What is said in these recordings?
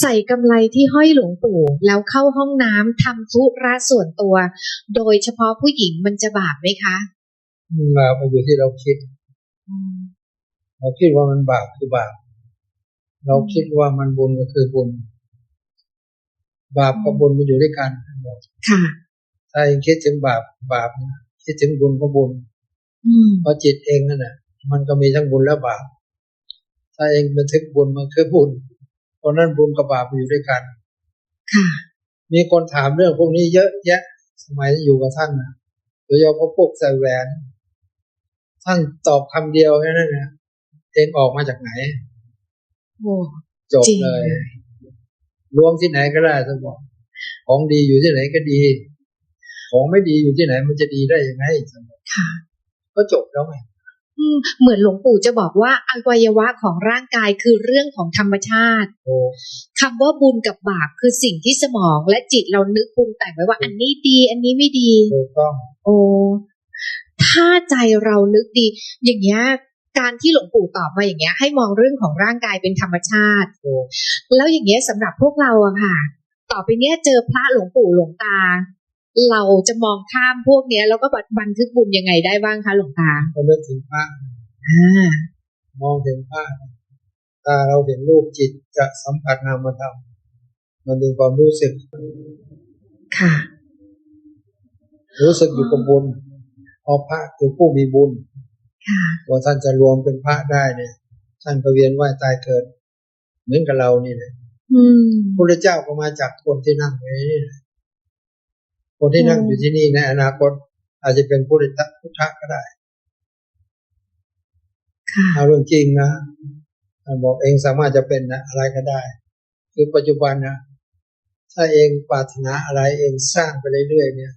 ใส่กำไรที่ห้อยหลวงปู่ แล้วเข้าห้องน้ำทำธุระส่วนตัว โดยเฉพาะผู้หญิงมันจะบาปไหมคะบาปมันอยู่ที่เราคิดเราคิดว่ามันบาปคือบาปเราคิดว่ามันบุญก็คือบุญ บาปกับบุญมันอยู่ด้วยกันค่ะถ้าเองคิดถึงบาปบาปนะคิดถึงบุญก็บุญอืมเพราะจิตเองนั่นแหละมันก็มีทั้งบุญและบาปถ้าเองบันทึกบุญมันคือบุญ เพราะนั้นบุญกับบาปมันอยู่ด้วยกันค่ะมีคนถามเรื่องพวกนี้เยอะแยะ สมัยอยู่กับท่านนะโดยเฉพาะพวกใส่แหวน ท่านตอบคำเดียวแค่นั้นนะเองออกมาจากไหนโอ้จบจริงเลยเลยรวมที่ไหนก็ได้ท่านบอก ของดีอยู่ที่ไหนก็ดี ของไม่ดีอยู่ที่ไหนมันจะดีได้ยังไงท่านบอกค่ะก็จบแล้วไงอืม เหมือนหลวงปู่จะบอกว่าอวัยวะของร่างกายคือเรื่องของธรรมชาติโอ้คำว่าบุญกับบาปคือสิ่งที่สมองและจิตเรานึกปรุงแต่งไว้ว่าอันนี้ดี อันนี้ไม่ดีถูกต้องโอ้ถ้าใจเรานึกดี อย่างเงี้ยการที่หลวงปู่ตอบมาอย่างเงี้ย ให้มองเรื่องของร่างกายเป็นธรรมชาติโอ้แล้วอย่างเงี้ยสำหรับพวกเราอะค่ะ ต่อไปเนี้ยเจอพระหลวงปู่หลวงตา เราจะมองข้ามพวกเนี้ย แล้วก็บันทึกบุญยังไงได้บ้างคะหลวงตาก็นึกถึงพระอ่ามองเห็นภาพตาเราเห็นรูปจิตจะสัมผัสนามธรรมมันเป็นความรู้สึก ค่ะ รู้สึกอยู่กับบุญเพราะพระคือผู้มีบุญค่ะว่าท่านจะรวมเป็นพระได้เนี่ย ท่านก็เวียนว่ายตายเกิด เหมือนกับเรานี่แหละอืมพระเจ้าก็มาจากคนที่นั่งอยู่นี่แหละ คนที่นั่งอืมอยู่ที่นี่ในอนาคต อาจจะเป็นพุทธะพุทธะก็ได้ค่ะเอาเรื่องจริงนะท่านบอกเองสามารถจะเป็นนะอะไรก็ได้ คือปัจจุบันนะถ้าเองปรารถนาอะไรเองสร้างไปเรื่อยๆเนี่ย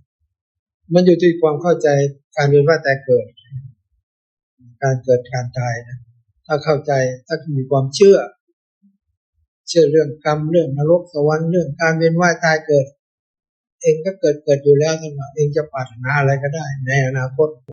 มันอยู่ที่ความเข้าใจการเวียนว่ายตายเกิด การเกิดการตายนะถ้าเข้าใจถ้ามีความเชื่อ เชื่อเรื่องกรรมเรื่องนรกสวรรค์เรื่องการเวียนว่ายตายเกิด เองก็เกิดเกิดอยู่แล้วท่านว่าเองจะปรารถนาอะไรก็ได้ในอนาคต